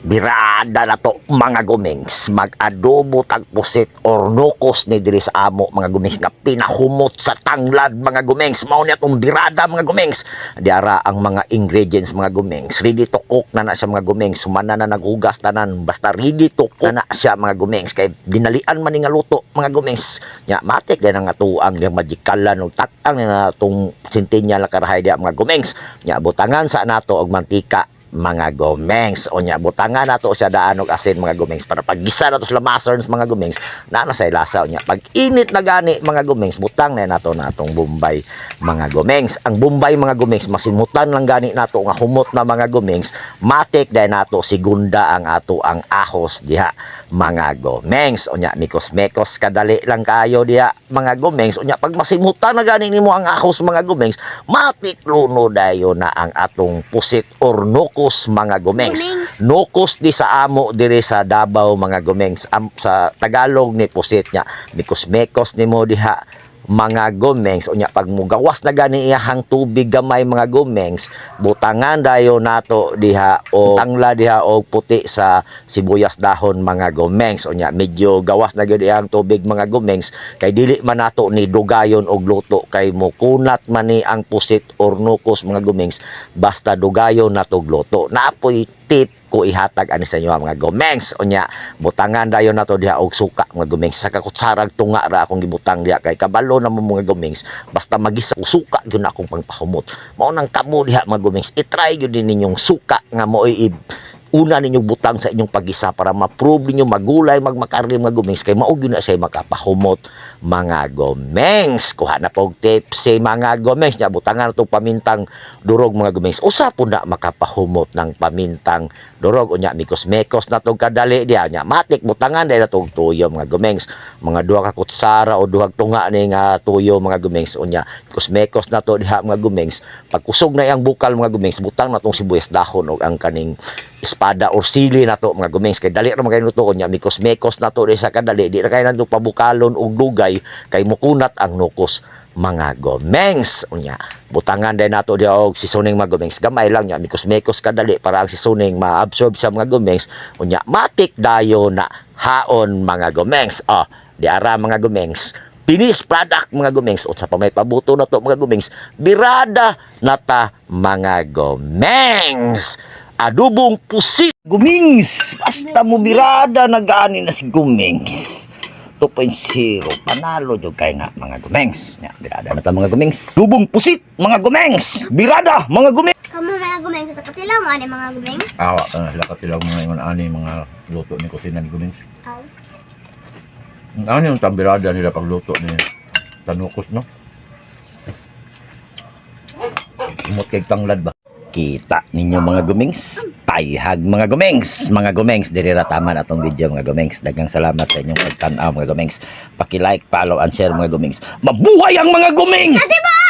Birada na to mga gumings. Mag-adobo tag pusit or nukos ni diri sa amo mga gumings nga pinahumot sa tanglad mga gumings. Mao niya tong birada mga gumings. Diara ang mga ingredients mga gumings. Ready to cook na na siya mga gumings. Sumana na nagugas tanan basta ready to cook na na siya mga gumings. Kay dinalian man nga luto mga gumings. Nya matik din ang atuang yang magikalan ug takang na tong sintinya la karahay dia mga gumings. Nya butangan sa nato og mantika mga gomengs. O nya butangan nato siya daan og asin mga gomengs. Para paggisa nato sa lamasons mga gomengs na na sa lasa nya pag init na gani mga gomengs butang na nato natong bombay mga gomengs. Ang bombay mga gomengs masimutan lang gani nato nga humot na mga gomengs. Matik dahil nato sigunda ang ato ang ahos diha mga gomengs. O nya mikos mekos kadali lang kayo diha mga gomengs. O nya pag masimutan na gani nimo ang ahos mga gomengs matik luno dayo na ang atong pusit or nukos mga gomengs. Nukos di sa amo diri sa Davao mga gomengs. Am, sa Tagalog ni pusit nya mikos mekos nimo diha mga gomengs o nya pag mugawas na gani iyahang tubig gamay mga gomengs butangan dayo nato diha o tangla diha o puti sa sibuyas dahon mga gomengs. O nya medyo gawas na gyud iyang tubig mga gomengs kay dili man nato ni dugayon og luto kay mukunat man ni ang pusit or nukos mga gomengs basta dugayon nato og luto naapoy tip ko ihatag ani sa inyo mga gomengs o nya butangan dayon nato diha og suka mga gomengs sa kakutsarag tunga ra akong gibutang diha kay kabalo na mo mga gomengs basta magisa ko suka gyud akong pangpahumot. Mao nang kamo diha mga gomengs i-try gyud din ninyong suka nga mo i una ninyong butang sa inyong pagisa para ma-prove ninyo magulay magmakarli mga gomengs kay mao gyud na siya makapahumot. Mga gomengs kuha na pog tips si mga gomengs nya butangan natong pamintang durog mga gomengs usa po na makapahumot ng pamintang durog. Unya mikos mekos na tong kadali diha nya. Matik butangan dahil na tong tuyo mga gomengs mga duha ka kutsara o duha tunga ni nga tuyo mga gumengs unya kusmekos na to diha mga gumengs pag kusog na iyang bukal mga gumengs butang na tong sibuyas dahon og ang kaning espada or sili na to mga gumengs kay dali ra man kayo luto unya mikos-mekos na to sa kadali. Di ra kay nanto pabukalon og dugay kay mukunat ang nukos mga gomengs unya butangan din nato diha og seasoning mga gomengs gamay lang nya mikos-mekos kadali para ang seasoning ma-absorb sa mga gomengs unya matik dayo na haon mga gomengs oh di ara mga gomengs Finished product mga gumengs o sa pa may pabuto na to mga gumengs birada na ta mga gumengs adubong pusit gumings basta mo birada nagani na si gumings 2.0 panalo jud kay nga mga gumengs nya birada na ta mga gumengs dubong pusit mga gumengs birada mga gumengs Kamu mga gumeng sa kapatilaw mo ani mga gumeng? Awa na sila katilaw mga yung ani mga luto ni kusina ni Gumins. Aw. Ano yung tambirada nila pagluto ni Tanukos, no? Umot kay tanglad ba? Kita ninyo mga gumings, payhag mga gumings, mga gumings, diri ra tama na tong video mga gumings. Daghang salamat sa inyong pagtan-aw mga gumings. Paki-like, follow and share mga gumings. Mabuhay ang mga gumings! Diba?